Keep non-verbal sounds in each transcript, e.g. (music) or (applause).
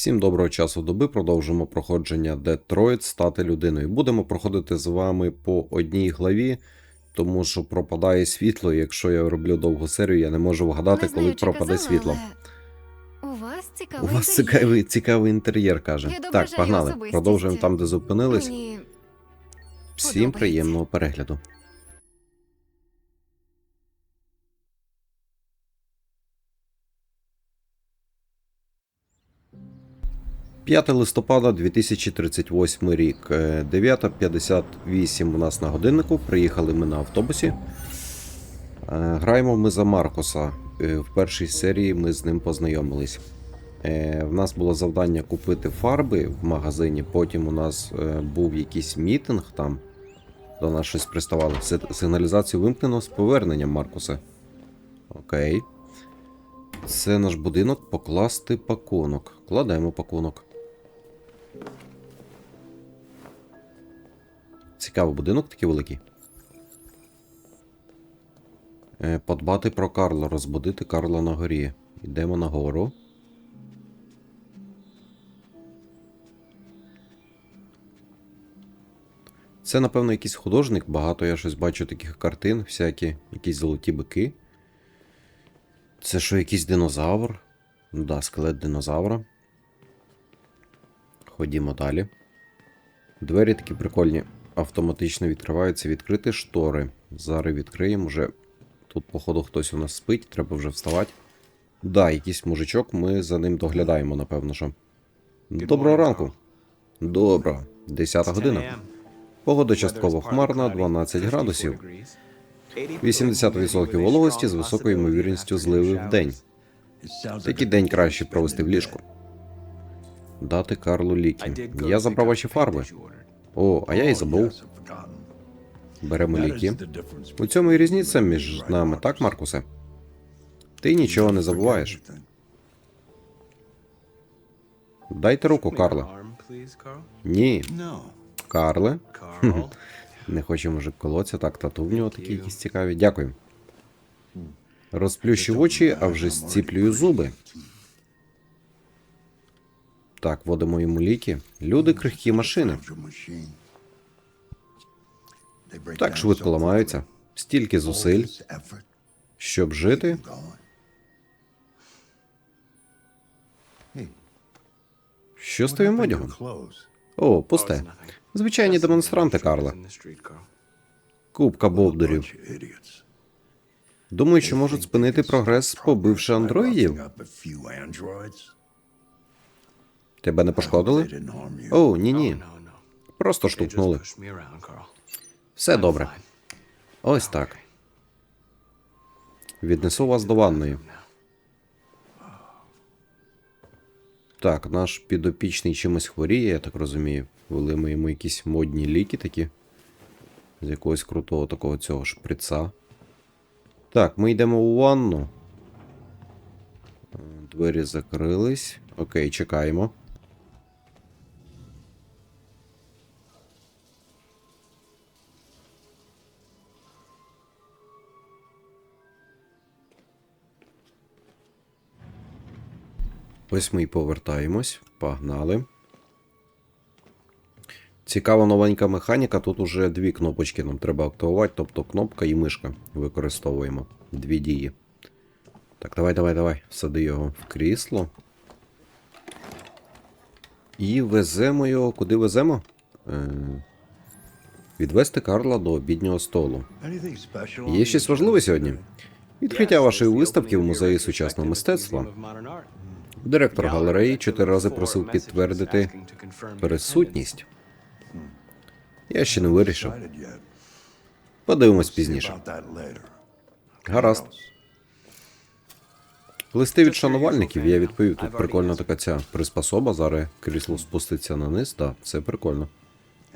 Всім доброго часу доби. Продовжимо проходження Детройт стати людиною. Будемо проходити з вами по одній главі, тому що пропадає світло. Якщо я роблю довгу серію, я не можу вгадати, Не знаю, коли пропаде казала, світло. але У вас У цікавий вас інтер'єр. цікавий, цікавий інтер'єр, каже. Я Так, погнали. Продовжуємо там, де зупинились. Мені Всім приємного перегляду. «5 листопада 2038 рік. Е, 9.58 у нас на годиннику. Приїхали ми на автобусі. Е, Граємо ми за Маркоса. Е, В першій серії ми з ним познайомились. Е, В нас було завдання купити фарби в магазині. Потім у нас е, був якийсь мітинг там. До нас щось приставало. Си- Сигналізацію вимкнено з поверненням Маркуса. Окей. Це наш будинок покласти пакунок. Кладемо пакунок. Цікавий будинок такий великий. Е, Подбати про Карла, розбудити Карла на горі. Йдемо нагору. Це, напевно, якийсь художник. Багато я щось бачу таких картин, всякі, якісь золоті бики. Це що, якийсь динозавр? Ну да, скелет динозавра. Ходімо далі. Двері такі прикольні. Автоматично відкриваються відкрити штори. Зараз відкриємо вже. Тут, походу, хтось у нас спить, треба вже вставати. Да, якийсь мужичок, ми за ним доглядаємо, напевно, що. Доброго ранку. Доброго. 10 година. Погода частково хмарна, 12 градусів. 80% вологості з високою ймовірністю зливи в день. Такий день краще провести в ліжку. Дати Карлу ліки. Я забрав ваші фарби. О, а я і забув. Беремо ліки. У цьому і різниця між нами, так, Маркусе? Ти нічого не забуваєш. Дайте руку, Карле. Ні, Карле. (laughs) Не хоче мужик колоться, так, тату в нього такі якісь цікаві. Дякую. Розплющив очі, а вже зціплюю зуби. Так, вводимо йому ліки. Люди крихкі машини. Так швидко ламаються. Стільки зусиль, щоб жити. Що з твоїм одягом? О, пусте. Звичайні демонстранти, Карла. Купка бовдурів. Думаю, що можуть спинити прогрес, побивши андроїдів. Тебе не пошкодили? О, ні, ні. Просто штовхнули. Все добре. Ось так. Віднесу вас до ванної. Так, наш підопічний чимось хворіє, я так розумію. Вели ми йому якісь модні ліки такі. З якогось крутого такого цього шприца. Так, ми йдемо у ванну. Двері закрились. Окей, чекаємо. Ось ми й повертаємось. Погнали. Цікава новенька механіка. Тут уже дві кнопочки нам треба активувати, тобто кнопка і мишка використовуємо. Дві дії. Так, давай, давай, давай. Сади його в крісло. І веземо його. Куди веземо? Е... Відвести Карла до обіднього столу. Є щось важливе сьогодні? Відкриття вашої виставки в музеї сучасного мистецтва. Директор галереї чотири рази просив підтвердити присутність. Я ще не вирішив. Подивимось пізніше. Гаразд. Листи від шанувальників я відповів. Тут прикольна така ця приспособа. Зараз крісло спуститься на низ. Так, це прикольно.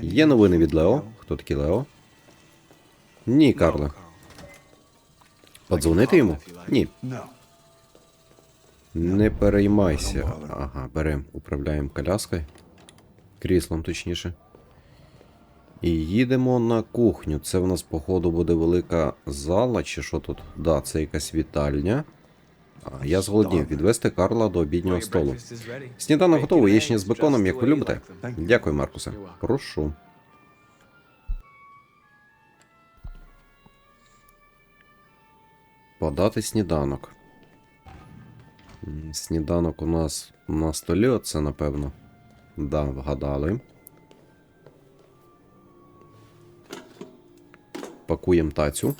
Є новини від Лео. Хто такий Лео? Ні, Карле. Подзвонити йому? Ні. Не переймайся. Ага, беремо, управляємо коляскою. Кріслом, точніше. І їдемо на кухню. Це в нас, походу, буде велика зала, чи що тут? Да, це якась вітальня. А я зголоднів відвести Карла до обіднього столу. Сніданок готовий, яєчня з беконом, як ви любите. Дякую, Маркусе. Прошу. Подати сніданок. Сніданок у нас на столі, оце напевно. Да, вгадали. Пакуємо тацю.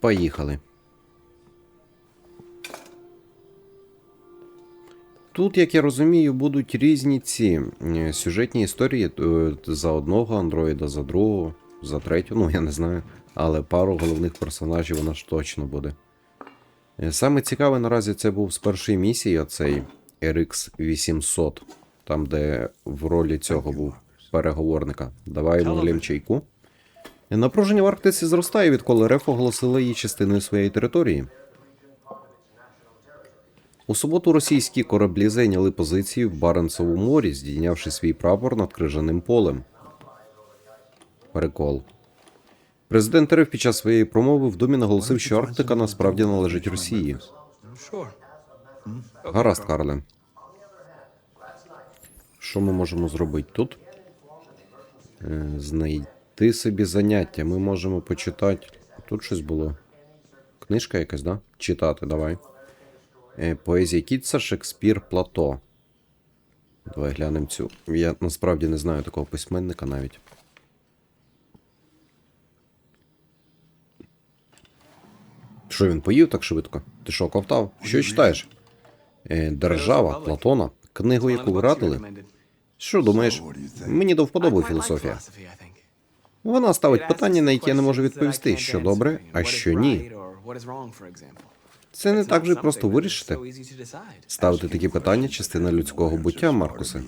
Поїхали. Тут, як я розумію, будуть різні ці е, сюжетні історії е, за одного андроїда, за другого, за третього, ну я не знаю. Але пару головних персонажів вона ж точно буде. Е, Саме цікаве наразі це був з першої місії, оцей RX 800, там, де в ролі цього був переговорника. Давай налім чайку. Е, Напруження в Арктиці зростає, відколи РФ оголосила її частиною своєї території. У суботу російські кораблі зайняли позиції в Баренцевому морі, здійнявши свій прапор над крижаним полем. Прикол. Президент РФ під час своєї промови в Думі наголосив, що Арктика насправді належить Росії. Гаразд, Карле. Що ми можемо зробити тут? Е, Знайти собі заняття. Ми можемо почитати. Тут щось було. Книжка якась, да? Читати, давай. Е, Поезія Кітса, Шекспір, Плато. Давай глянемо цю. Я насправді не знаю такого письменника навіть. Що він поїв так швидко? Ти що, ковтав? Що читаєш? Е, Держава, Платона, книгу, яку ви радили? Що думаєш? Мені до вподоби філософія. Вона ставить питання, на які я не можу відповісти, що добре, а що ні. Це не так же просто вирішити. Ставити такі питання частина людського буття, Маркусе.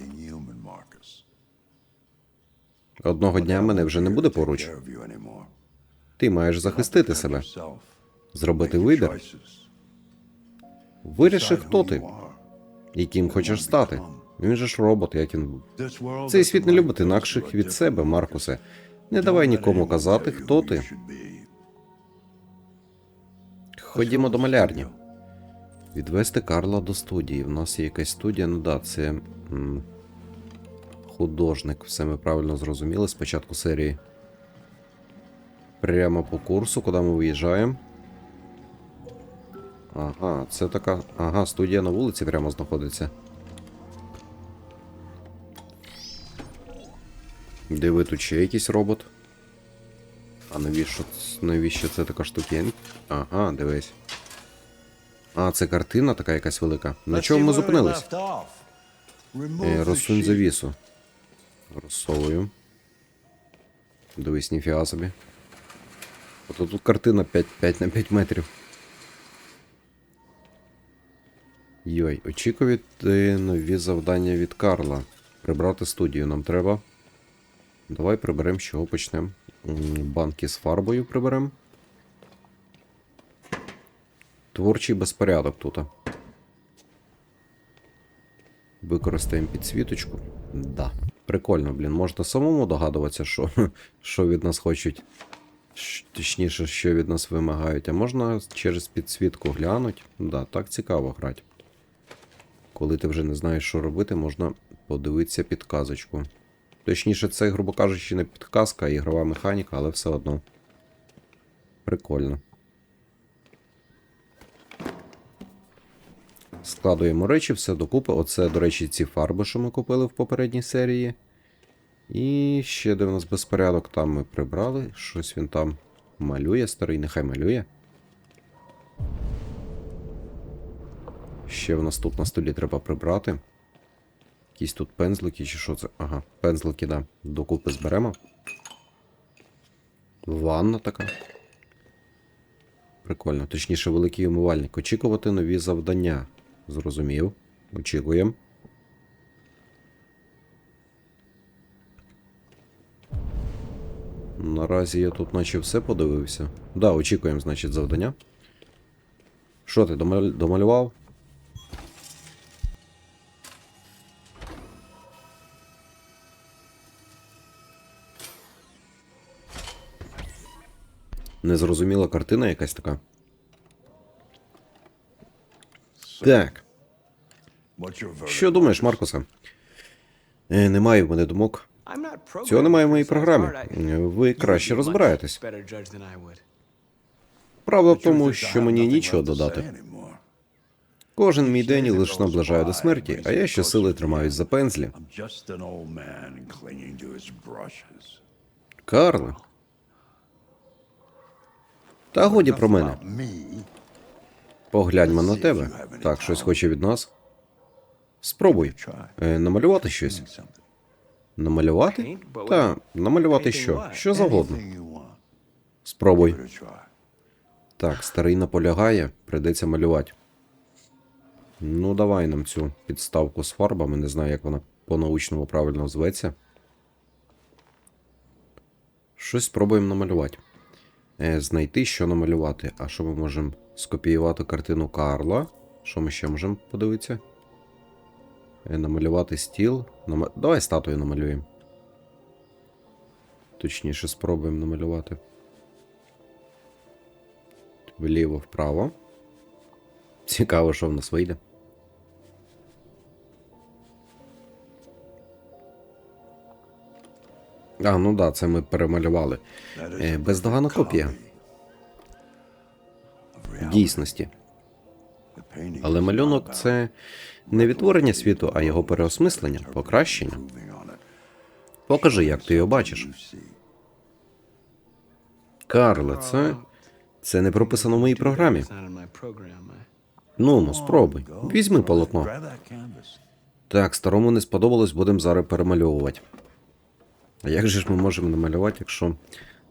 Одного дня мене вже не буде поруч. Ти маєш захистити себе, зробити вибір. Виріши, хто ти, яким хочеш стати. Він же ж робот, як він. Цей світ не любить інакших від себе, Маркусе. Не давай нікому казати, хто ти. Ходімо до малярні. Відвести Карла до студії. У нас є якась студія, ну да, це м, художник. Все ми правильно зрозуміли з початку серії. Прямо по курсу, куди ми виїжджаємо. Ага, це така. Ага, студія на вулиці прямо знаходиться. Диви, тут ще якийсь робот. А навіщо, навіщо це така штукень? Ага, дивись. А, це картина така якась велика. На чому ми зупинились? Е, розсунь завісу. Розсовую. Дивись, ніфіга собі. Ото тут картина 5, 5 на 5 метрів. Йой, очікувати нові завдання від Карла. Прибрати студію нам треба. Давай приберемо, з чого почнемо. Банки з фарбою приберемо. Творчий безпорядок тут. Використаємо підсвіточку. Да. Прикольно, блін. Можна самому догадуватися, що, (laughs) що від нас хочуть. Точніше, що від нас вимагають. А можна через підсвітку глянути. Да, так цікаво грати. Коли ти вже не знаєш, що робити, можна подивитися підказочку. Точніше, це, грубо кажучи, не підказка, а ігрова механіка, але все одно. Прикольно. Складуємо речі, все докупи. Оце, до речі, ці фарби, що ми купили в попередній серії. І ще де в нас безпорядок, там ми прибрали. Щось він там малює, старий, нехай малює. Ще в нас тут на столі треба прибрати. Якісь тут пензлики чи що це? Ага, пензлики, да. Докупи зберемо. Ванна така. Прикольно. Точніше, великий умивальник. Очікувати нові завдання. Зрозумів. Очікуємо. Наразі я тут наче все подивився. Да, очікуємо, значить, завдання. Що ти домалював? Незрозуміла картина якась така. Так, що думаєш, Маркуса? Е, немає в мене думок. Цього немає в моїй програмі. Ви краще розбираєтесь. Правда в тому, що мені нічого додати. Кожен мій день лише наближає до смерті, а я щосили тримаюсь за пензлі. Карле. Та годі про мене. Погляньмо на тебе. Так, щось хоче від нас. Спробуй. Е, намалювати щось. Намалювати? Та, намалювати що? Що завгодно. Спробуй. Так, старий наполягає, прийдеться малювати. Ну, давай нам цю підставку з фарбами, не знаю, як вона по-научному правильно зветься. Щось спробуємо намалювати. Е, знайти, що намалювати. А що ми можемо скопіювати картину Карла? Що ми ще можемо подивитися? Е, намалювати стіл. Нама... Давай статую намалюємо. Точніше, спробуємо намалювати. Вліво, вправо. Цікаво, що в нас вийде. А, ну да, це ми перемалювали. Е, бездоганна копія дійсності. Але малюнок це не відтворення світу, а його переосмислення, покращення. Покажи, як ти його бачиш. Карле, це. Це не прописано в моїй програмі. Ну, ну, спробуй. Візьми полотно. Так, старому не сподобалось, будемо зараз перемальовувати. А як же ж ми можемо намалювати, якщо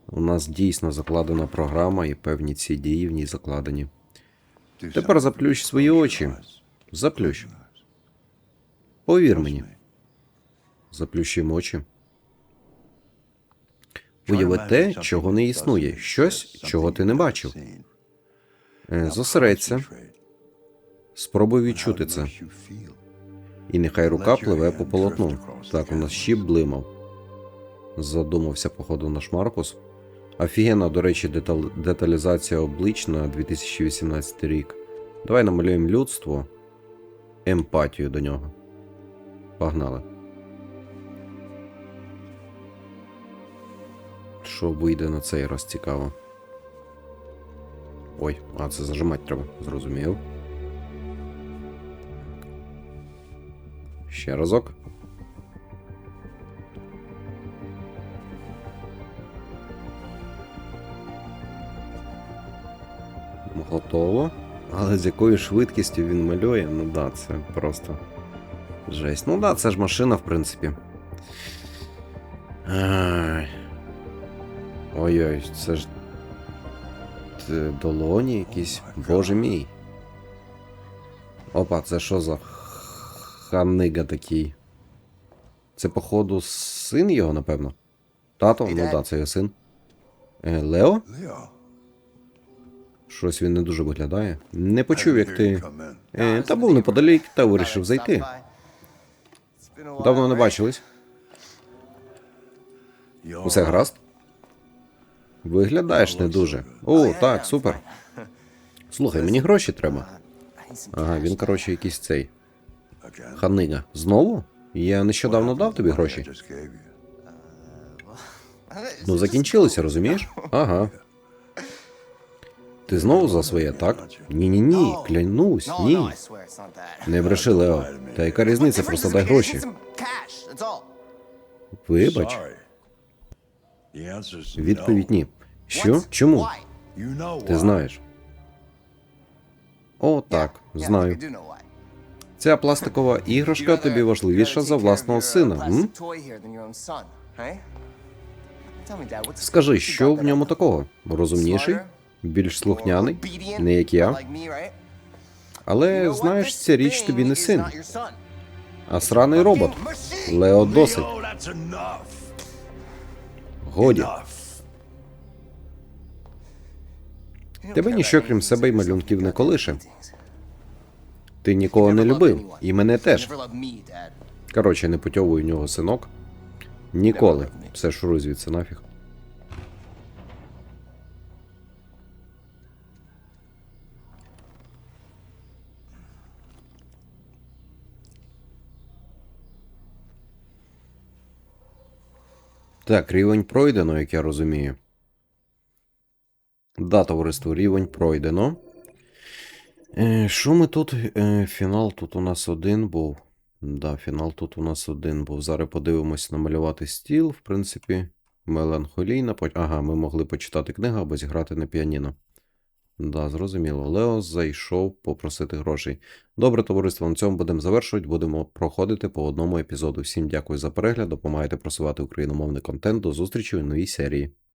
у нас дійсно закладена програма і певні ці дії в ній закладені? Тепер заплющ свої очі. Заплющ. Повір мені. Заплющуємо очі. Уяви те, чого не існує, щось, чого ти не бачив. Е, Зосередься, спробуй відчути це. І нехай рука пливе по полотну. Так, у нас щіп блимав. Задумався, походу, наш Маркус. Офігенна, до речі, детал... деталізація облич на 2018 рік. Давай намалюємо людство, емпатію до нього. Погнали. Що вийде на цей раз цікаво. Ой, а це зажимати треба, зрозумів. Ще разок. Готово. Але з якою швидкістю він малює, ну да, це просто жесть. Ну да, це ж машина, в принципі. Ой-ой, це ж. Долоні якісь. Боже мій. Опа, це що за ханига такий? Це, походу, син його, напевно. Тато? Ну да, це його син. Е, Лео? Щось він не дуже виглядає. Не почув, як ти. Е, та був неподалік, та вирішив зайти. Давно не бачились. Усе гаразд? Виглядаєш не дуже. О, так, супер. (laughs) Слухай, мені гроші треба. Ага, він, коротше, якийсь цей. Ханига. Знову? Я нещодавно дав тобі гроші. (laughs) Ну, закінчилися, розумієш? Ага. Ти знову за своє, так? Ні-ні ні, клянусь, ні. Не бреши, Лео. Та яка різниця, просто дай гроші. Вибач, відповідь ні. Що? Чому? Ти знаєш. О, так, знаю. Ця пластикова (laughs) іграшка тобі важливіша за власного сина. М? Скажи, що в ньому такого? Розумніший? Більш слухняний? Не як я. Але знаєш, ця річ тобі не син, а сраний робот. Лео досить. Годі. Тебе ніщо крім себе й малюнків не колише. Ти нікого не любив, і мене теж. Коротше, не путьовуй у нього синок. Ніколи. Все шуруй звідси нафіг. Так, рівень пройдено, як я розумію. Да, товариство, рівень пройдено. Е, Що ми тут? Е, Фінал тут у нас один був. Да, фінал тут у нас один був. Зараз подивимось намалювати стіл. В принципі, меланхолійна. Ага, ми могли почитати книгу або зіграти на піаніно. Да, зрозуміло. Лео зайшов попросити грошей. Добре, товариство, на цьому будемо завершувати. Будемо проходити по одному епізоду. Всім дякую за перегляд. Допомагайте просувати україномовний контент. До зустрічі у новій серії.